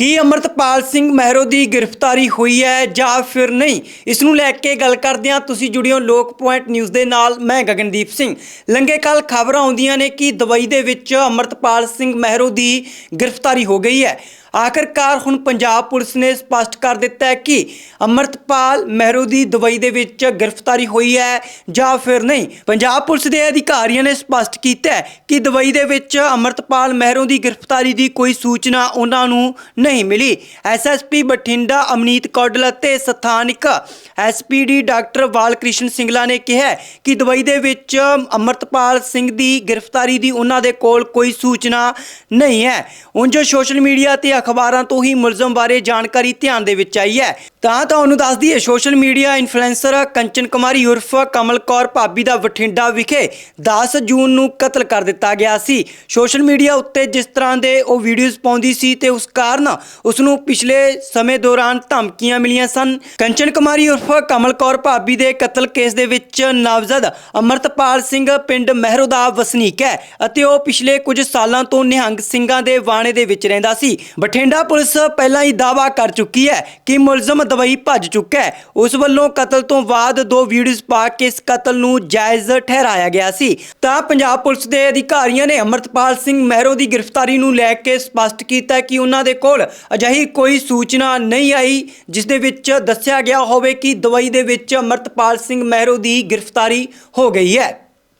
ਕੀ ਅਮਰਤਪਾਲ ਸਿੰਘ ਮਹਿਰੋ ਦੀ ਗ੍ਰਿਫਤਾਰੀ ਹੋਈ ਹੈ ਜਾਂ ਫਿਰ ਨਹੀਂ? ਇਸ ਨੂੰ ਲੈ ਕੇ ਗੱਲ ਕਰਦੇ ਹਾਂ। ਤੁਸੀਂ ਜੁੜਿਓ ਲੋਕ ਪੁਆਇੰਟ ਨਿਊਜ਼ ਦੇ ਨਾਲ। ਮੈਂ ਗਗਨਦੀਪ ਸਿੰਘ। ਲੰਗੇ ਕੱਲ ਖਬਰਾਂ ਆਉਂਦੀਆਂ ਨੇ ਕਿ ਦੁਬਈ ਦੇ ਵਿੱਚ ਅਮਰਤਪਾਲ ਸਿੰਘ ਮਹਿਰੋ ਦੀ ਗ੍ਰਿਫਤਾਰੀ ਹੋ ਗਈ ਹੈ। ਆਖਰਕਾਰ ਹੁਣ ਪੰਜਾਬ ਪੁਲਿਸ ਨੇ ਸਪਸ਼ਟ ਕਰ ਦਿੱਤਾ ਹੈ ਕਿ ਅਮਰਤਪਾਲ ਮਹਿਰੂ ਦੀ ਦੁਬਈ ਦੇ ਵਿੱਚ ਗ੍ਰਿਫਤਾਰੀ ਹੋਈ ਹੈ ਜਾਂ ਫਿਰ ਨਹੀਂ। ਪੰਜਾਬ ਪੁਲਿਸ ਦੇ ਅਧਿਕਾਰੀਆਂ ਨੇ ਸਪਸ਼ਟ ਕੀਤਾ ਹੈ ਕਿ ਦੁਬਈ ਦੇ ਵਿੱਚ ਅਮਰਤਪਾਲ ਮਹਿਰੂ ਦੀ ਗ੍ਰਿਫਤਾਰੀ ਦੀ ਕੋਈ ਸੂਚਨਾ ਉਹਨਾਂ ਨੂੰ ਨਹੀਂ ਮਿਲੀ। ਐਸਐਸਪੀ ਬਠਿੰਡਾ ਅਮਨੀਤ ਕੌਡਲ ਅਤੇ ਸਥਾਨਿਕ ਐਸਪੀਡੀ ਡਾਕਟਰ ਬਾਲਕ੍ਰਿਸ਼ਨ ਸਿੰਗਲਾ ਨੇ ਕਿਹਾ ਕਿ ਦੁਬਈ ਦੇ ਵਿੱਚ ਅਮਰਤਪਾਲ ਸਿੰਘ ਦੀ ਗ੍ਰਿਫਤਾਰੀ ਦੀ ਉਹਨਾਂ ਦੇ ਕੋਲ ਕੋਈ ਸੂਚਨਾ ਨਹੀਂ ਹੈ। ਉਂਝ ਸੋਸ਼ਲ ਮੀਡੀਆ ਤੇ ਅਖਬਾਰਾਂ ਤੋਂ ਹੀ ਮੁਲਜ਼ਮ ਬਾਰੇ ਜਾਣਕਾਰੀ ਧਿਆਨ ਦੇ ਵਿੱਚ ਆਈ ਹੈ। ਤਾਂ ਤੁਹਾਨੂੰ ਦੱਸ ਦਈਏ social media influencer Kanchan Kumari ਉਰਫ ਕਮਲ ਕੌਰ ਭਾਬੀ ਦਾ ਬਠਿੰਡਾ ਵਿਖੇ 10 ਜੂਨ ਨੂੰ ਕਤਲ ਕਰ ਦਿੱਤਾ ਗਿਆ ਸੀ। ਸੋਸ਼ਲ ਮੀਡੀਆ ਉੱਤੇ ਜਿਸ ਤਰ੍ਹਾਂ ਦੇ ਉਹ ਵੀਡੀਓਜ਼ ਪਾਉਂਦੀ ਸੀ ਤੇ ਉਸ ਕਾਰਨ ਉਸ ਨੂੰ ਪਿਛਲੇ ਸਮੇਂ ਦੌਰਾਨ ਧਮਕੀਆਂ ਮਿਲੀਆਂ ਸਨ। ਕੰਚਨ ਕੁਮਾਰੀ ਉਰਫ ਕਮਲ ਕੌਰ ਭਾਬੀ ਦੇ ਕਤਲ ਕੇਸ ਦੇ ਵਿੱਚ ਨਾਮਜ਼ਦ ਅਮਰਤਪਾਲ ਸਿੰਘ ਪਿੰਡ ਮਹਿਰੋ ਦਾ ਵਸਨੀਕ ਹੈ ਅਤੇ ਉਹ ਪਿਛਲੇ ਕੁਝ ਸਾਲਾਂ ਤੋਂ ਨਿਹੰਗ ਸਿੰਘਾਂ ਦੇ ਵਾਣੇ ਦੇ ਵਿੱਚ ਰਹਿੰਦਾ ਸੀ। ਬਠਿੰਡਾ ਪੁਲਿਸ ਪਹਿਲਾਂ ਹੀ ਦਾਅਵਾ ਕਰ ਚੁੱਕੀ ਹੈ ਕਿ ਮੁਲਜ਼ਮ ਦਵਾਈ ਭੱਜ ਚੁੱਕਾ ਹੈ। ਉਸ ਵੱਲੋਂ ਕਤਲ ਤੋਂ ਬਾਅਦ ਦੋ ਵੀਡੀਓਜ਼ ਪਾ ਕੇ ਇਸ ਕਤਲ ਨੂੰ ਜਾਇਜ਼ ਠਹਿਰਾਇਆ ਗਿਆ ਸੀ। ਤਾਂ ਪੰਜਾਬ ਪੁਲਿਸ ਦੇ ਅਧਿਕਾਰੀਆਂ ਨੇ ਅਮਰਤਪਾਲ ਸਿੰਘ ਮਹਿਰੋ ਦੀ ਗ੍ਰਿਫਤਾਰੀ ਨੂੰ ਲੈ ਕੇ ਸਪਸ਼ਟ ਕੀਤਾ ਕਿ ਉਹਨਾਂ ਦੇ ਕੋਲ ਅਜਿਹੀ ਕੋਈ ਸੂਚਨਾ ਨਹੀਂ ਆਈ, ਜਿਸ ਦੇ ਵਿੱਚ ਦੱਸਿਆ ਗਿਆ ਹੋਵੇ ਕਿ ਦਵਾਈ ਦੇ ਵਿੱਚ ਅਮਰਤਪਾਲ ਸਿੰਘ ਮਹਿਰੋ ਦੀ ਗ੍ਰਿਫਤਾਰੀ ਹੋ ਗਈ ਹੈ।